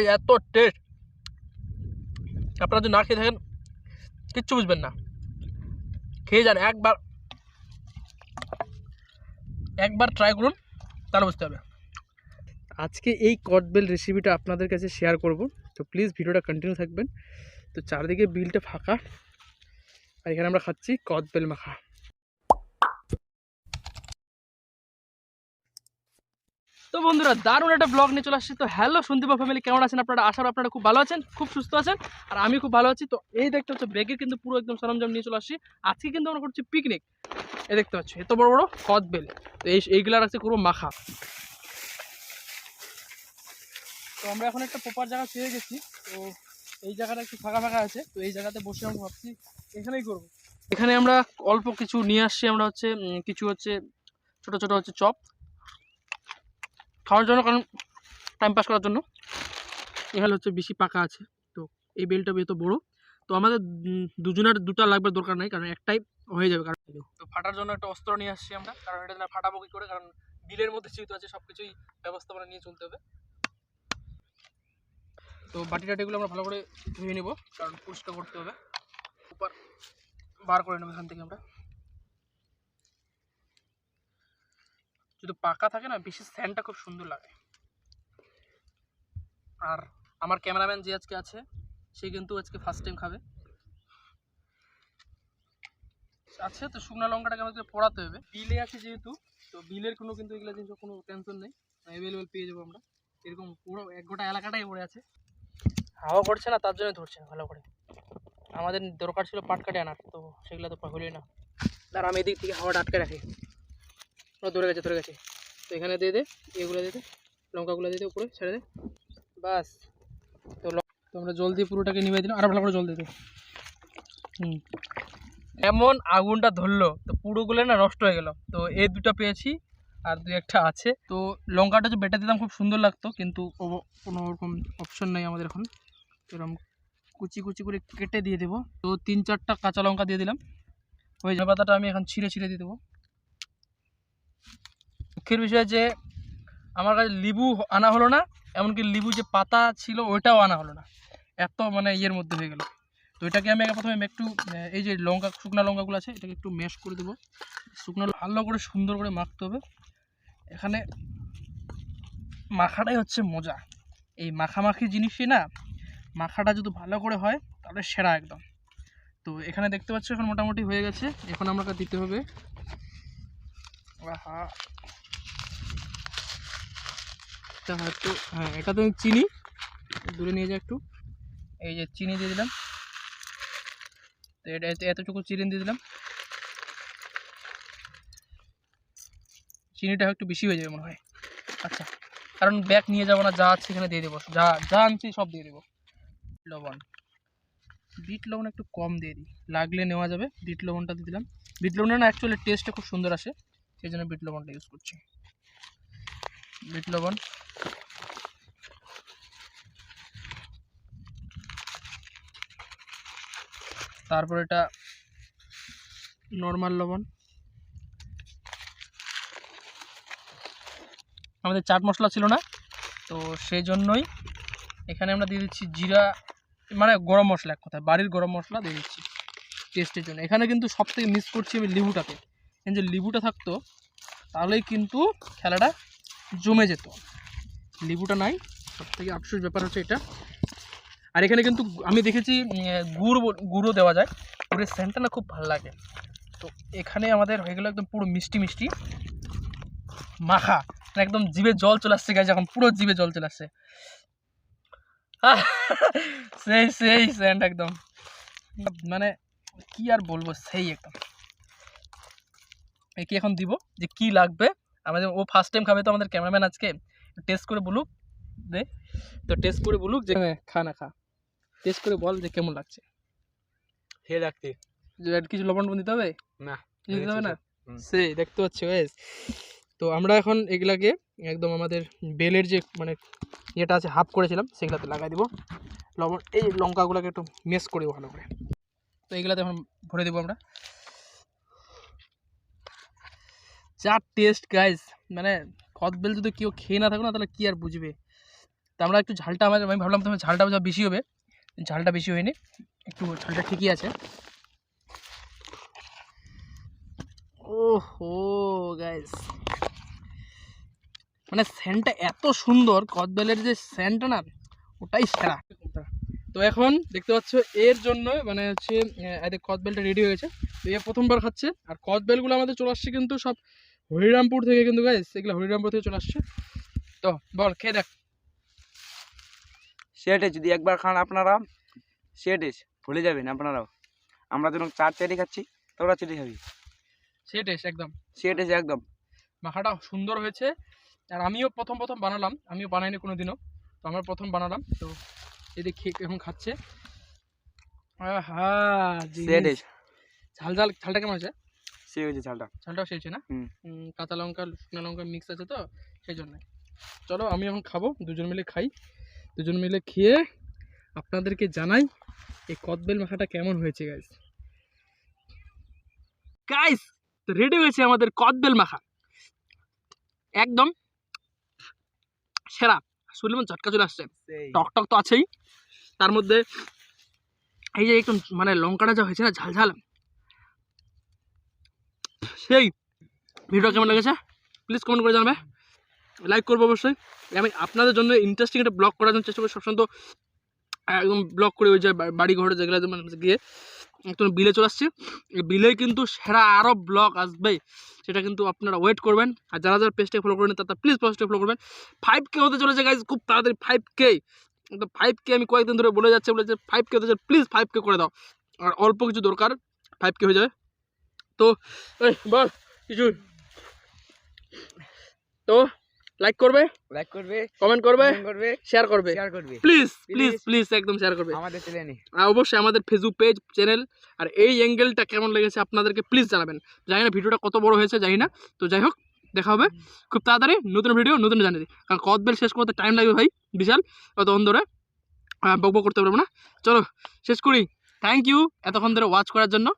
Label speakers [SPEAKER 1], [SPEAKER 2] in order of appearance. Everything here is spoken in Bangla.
[SPEAKER 1] ভাই এত টেস্ট আপনারা যদি না খেয়ে থাকেন, কিচ্ছু বুঝবেন না। খেয়ে যান, একবার একবার ট্রাই করুন, তাহলে বুঝতে হবে আজকে এই কটবেল রেসিপিটা আপনাদের কাছে শেয়ার করব। তো প্লিজ ভিডিওটা কন্টিনিউ থাকবেন। তো চারদিকে বিলটা ফাঁকা। আর এখানে আমরা খাচ্ছি কদবেল মাখা। তো বন্ধুরা, দারুণ একটা ব্লগ নিয়ে চলে আসছি। তো হ্যালো সন্দীপা ফ্যামিলি কেমন আছেন আপনারা? আশা করি আপনারা খুব ভালো আছেন, খুব সুস্থ আছেন, আর আমি খুব ভালো আছি। তো এই দেখতে হচ্ছে ব্যাগের কিন্তু পুরো একদম সরঞ্জাম নিয়ে চলে আসছি। আজকে কিন্তু আমরা করছি পিকনিক এ দেখতে পাচ্ছি, এত বড় বড় কদ কদবেল। তো এই, এইগুলা রাখছে করব মাখা। তো আমরা এখন একটা প্রপার জায়গা পেয়ে গেছি। তো এই জায়গাটা একটু ফাঁকা ফাঁকা আছে। তো এই জায়গাতে বসে আমরা ভাবছি, এখানেই করব। এখানে আমরা অল্প কিছু নিয়ে আসছি। আমরা হচ্ছে কিছু হচ্ছে, ছোট ছোট হচ্ছে চপ। খাওয়ার জন্য, কারণ টাইম পাস করার জন্য। এখানে হচ্ছে বেশি পাকা আছে। তো এই বেলটা এত বড়। তো আমাদের দুজনের দুটা লাগবে দরকার নাই, কারণ একটাই হয়ে যাবে। কারণ তো ফাটার জন্য একটা অস্ত্র নিয়ে আসছি আমরা, কারণ এটা না ফাটাবো কি করে, কারণ বিলের মধ্যে যেহেতু আছে সব কিছুই ব্যবস্থাপনা নিয়ে চলতে হবে। তো বাটি টাটিগুলো আমরা ভালো করে ধুয়ে নেব, কারণ পরিষ্কার করতে হবে। উপর বার করে নেব এখান থেকে আমরা। যদি পাকা থাকে না, বেশি স্যান্ডটা খুব সুন্দর লাগে। আর আমার ক্যামেরাম্যান যে আজকে আছে, সে কিন্তু আজকে ফার্স্ট টাইম খাবে। আছে তো, শুকনো লঙ্কাটাকে আমাদের পড়াতে হবে। বিলে আছে যেহেতু, তো বিলের কোনো কিন্তু এগুলো জিনিস কোনো টেনশন নেই। অ্যাভেলেবেল পেয়ে যাব আমরা। এরকম পুরো এক গোটা এলাকাটাই পড়ে আছে। হাওয়া করছে না, তার জন্য ধরছে ভালো করে। আমাদের দরকার ছিল পাটকাটে আনার, তো সেগুলো তো হলোই না। আর আমি এদিক থেকে হাওয়াটা আটকে রাখি। ও ধরে গেছে ধরে গেছে। তো এখানে দিয়ে দে, এগুলো দিয়ে দে, লঙ্কাগুলো দিয়ে দে, উপরে ছেড়ে দে। বাস। তো তো আমরা জল দিয়ে পুরোটাকে নিভে দিলাম, আর ভালো করে জল দিয়ে দে। হুম। এমন আগুনটা ধরলো, তো পুরোগুলো না নষ্ট হয়ে গেল। তো এই দুটো পেয়েছি, আর দু একটা আছে। তো লঙ্কাটা যে বেটে দিতাম খুব সুন্দর লাগতো, কিন্তু কোনো রকম অপশন নেই আমাদের এখন। এরকম কুচি কুচি করে কেটে দিয়ে দেবো। তো তিন চারটা কাঁচা লঙ্কা দিয়ে দিলাম। ওই পাতাটা আমি এখন ছিঁড়ে ছিঁড়ে দিয়ে দেবো। দুঃখের বিষয় যে আমার কাছে লেবু আনা হলো না, এমনকি লেবু যে পাতা ছিল ওইটাও আনা হলো না। এত মানে ইয়ের মধ্যে হয়ে গেল। তো এটাকে আমি প্রথমে একটু এই যে লঙ্কা, শুকনো লঙ্কাগুলো আছে, এটাকে একটু ম্যাশ করে দেবো। শুকনো ভালো করে সুন্দর করে মাখতে হবে। এখানে মাখাটাই হচ্ছে মজা। এই মাখামাখি জিনিসই না, মাখাটা যদি ভালো করে হয়, তাহলে সেরা একদম। তো এখানে দেখতে পাচ্ছ এখন মোটামুটি হয়ে গেছে। এখন আমাকে দিতে হবে। এটা হয়তো হ্যাঁ এটা তো চিনি। দূরে নিয়ে যা একটু। এই যে চিনি দিয়ে দিলাম। তো এটা এতটুকু চিনি দিয়ে দিলাম। চিনিটা একটু বেশি হয়ে যাবে মনে হয়। আচ্ছা কারণ ব্যাগ নিয়ে যাব না, যা আছে এখানে দিয়ে দেবো। যা যা আনছি সব দিয়ে দেবো। লবণ। বিট লবণ একটু কম দিয়ে দিই। লাগলে নেওয়া যাবে। বিট লবণটা দিয়ে দিলাম। বিট লবণের না অ্যাকচুয়ালি টেস্টটা খুব সুন্দর আসে। সেই জন্য বিট লবণটা ইউজ করছি। বিট লবণ। তারপর এটা নর্মাল লবণ। আমাদের চাট মশলা ছিল না, তো সেই জন্যই এখানে আমরা দিয়ে দিচ্ছি জিরা মানে গরম মশলা এক কথায়, বাড়ির গরম মশলা দিয়ে দিচ্ছি টেস্টের জন্য। এখানে কিন্তু সব থেকে মিস করছি আমি লেবুটাকে। যে লেবুটা থাকতো, তাহলেই কিন্তু খেলাটা জমে যেত। লেবুটা নাই। সব থেকে আফসোস ব্যাপার হচ্ছে এটা। আর এখানে কিন্তু আমি দেখেছি গুড় গুঁড়ো দেওয়া যায়। গুড়ের সেন্টটা না খুব ভালো লাগে। তো এখানে আমাদের হয়ে গেলো একদম পুরো মিষ্টি মিষ্টি। মাখা। একদম জিভে জল চলে আসছে গাছ এখন পুরো জিভে জল চলে আসছে। সেই সেই সেন্ট একদম। মানে কি আর বলব, সেই একদম। একে এখন দিব? যে কি লাগবে? আমাদের ও ফার্স্ট টাইম খাবে তো আমাদের ক্যামেরাম্যান আজকে। টেস্ট করে বলুক দে। তো টেস্ট করে বলুক যে হ্যাঁ, খা না খা। টেস্ট করে বল যে কেমন লাগছে।
[SPEAKER 2] হে রাখতে।
[SPEAKER 1] কিছু লবণ দিতে হবে?
[SPEAKER 2] না
[SPEAKER 1] কিছু দিতে হবে না। সেই দেখতে পাচ্ছি ওয়েস তো আমরা এখন এগুলাকে একদম আমাদের বেলের যে মানে ইয়েটা আছে হাফ করেছিলাম সেগুলাতে লাগাই দিব। লবণ এই লঙ্কাগুলোকে একটু মেস করে ভালো করে। তো এগুলাতে এখন ভরে দেবো আমরা। যা টেস্ট গাইস মানে কদবেল যদি কেউ খেয়ে না থাকো না, তাহলে কী আর বুঝবে? তো আমরা একটু ঝালটা আমাদের, আমি ভাবলাম তোমার ঝালটা বোধহয় বেশি হবে। ঝালটা বেশি হয়নি। একটু ঝালটা ঠিকই আছে। ওহো গাইস মানে স্যান্ডটা এত সুন্দর কদবেলের যে স্যান্ডটা না, ওটাই সেরা। তো এখন দেখতে পাচ্ছ, এর জন্য মানে হচ্ছে কদবেলটা রেডি হয়ে গেছে। তো এ প্রথমবার খাচ্ছে, আর কদবেলগুলো আমাদের চলে আসছে কিন্তু সব হরিরামপুর থেকে কিন্তু গাইস এগুলো হরিরামপুর থেকে চলে আসছে। তো বল খেয়ে দেখ।
[SPEAKER 2] সেটে যদি একবার খান আপনারা সেটে ভুলে যাবেন আপনারাও। আমরা যখন চার চারি খাচ্ছি তোরা চেটে খাবি।
[SPEAKER 1] সে টেস্ট একদম।
[SPEAKER 2] সেটে একদম।
[SPEAKER 1] মাখাটা সুন্দর হয়েছে। আর আমিও প্রথম প্রথম বানালাম। আমিও বানাইনি কোনো দিনও তো আমরা প্রথম বানালাম তো এদিকে খেয়ে এখন খাচ্ছে। আহা
[SPEAKER 2] সেটে।
[SPEAKER 1] ঝাল ঝাল ঝালটা কেমন আছে
[SPEAKER 2] সে হয়েছে ঝালটা।
[SPEAKER 1] ঝালটাও সেছে না?
[SPEAKER 2] হুম।
[SPEAKER 1] হুম, কাঁচা লঙ্কা শুকনো লঙ্কা মিক্স আছে তো সেই জন্য। চলো আমি এখন খাব দুজন মিলে খাই। দুজন মিলে খেয়ে আপনাদেরকে জানাই এই কদবেল মাখাটা কেমন হয়েছে গাইস গাইস তো রেডি হয়েছে আমাদের কদবেল মাখা। একদম সেরা। শুনলে চটকা চলে আসছে। টক টক তো আছেই। তার মধ্যে এই যে একটু মানে লঙ্কাটা যা হয়েছে না ঝাল ঝাল সেই ভিডিও কেমন লেগেছে? প্লিজ কমেন্ট করে জানাবে। লাইক করব অবশ্যই। আমি আপনাদের জন্য ইন্টারেস্টিং একটা ব্লগ করার জন্য চেষ্টা করি। সবসময় তো একদম ব্লগ করে, ওই যে বাড়ি ঘরে যেগুলো মানে গিয়ে একদম বিলে চলে আসছি। বিলে কিন্তু সেরা আরও ব্লগ আসবে সেটা কিন্তু আপনারা ওয়েট করবেন। আর যারা যারা পেজটা ফলো করেন তারা প্লিজ পেজটা ফলো করবেন। ফাইভ কে হতে চলেছে গাইজ খুব তাড়াতাড়ি ফাইভ কে তো ফাইভ কে আমি কয়েকদিন ধরে বলে যাচ্ছে, বলে যে ফাইভ কে হতে চাই প্লিজ ফাইভ কে করে দাও। আর অল্প কিছু দরকার ফাইভ কে হয়ে যাবে। তো বল কিছু। তো লাইক করবে?
[SPEAKER 2] লাইক করবে
[SPEAKER 1] কমেন্ট করবে
[SPEAKER 2] করবে
[SPEAKER 1] শেয়ার করবে।
[SPEAKER 2] শেয়ার করবে।
[SPEAKER 1] প্লিজ প্লিজ প্লিজ একদম শেয়ার করবে।
[SPEAKER 2] আমাদের চ্যানেলে
[SPEAKER 1] অবশ্যই আমাদের ফেসবুক পেজ চ্যানেল আর এই অ্যাঙ্গেলটা কেমন লেগেছে আপনাদেরকে প্লিজ জানাবেন। জানি না ভিডিওটা কত বড় হয়েছে জানি না। তো যাই হোক দেখা হবে। খুব তাড়াতাড়ি নতুন ভিডিও নতুন জানিয়ে দিই কারণ কদবেল শেষ করতে টাইম লাগবে ভাই বিশাল। অতক্ষণ ধরে বক বক করতে পারব না। চলো শেষ করি। থ্যাংক ইউ এতক্ষণ ধরে ওয়াচ করার জন্য।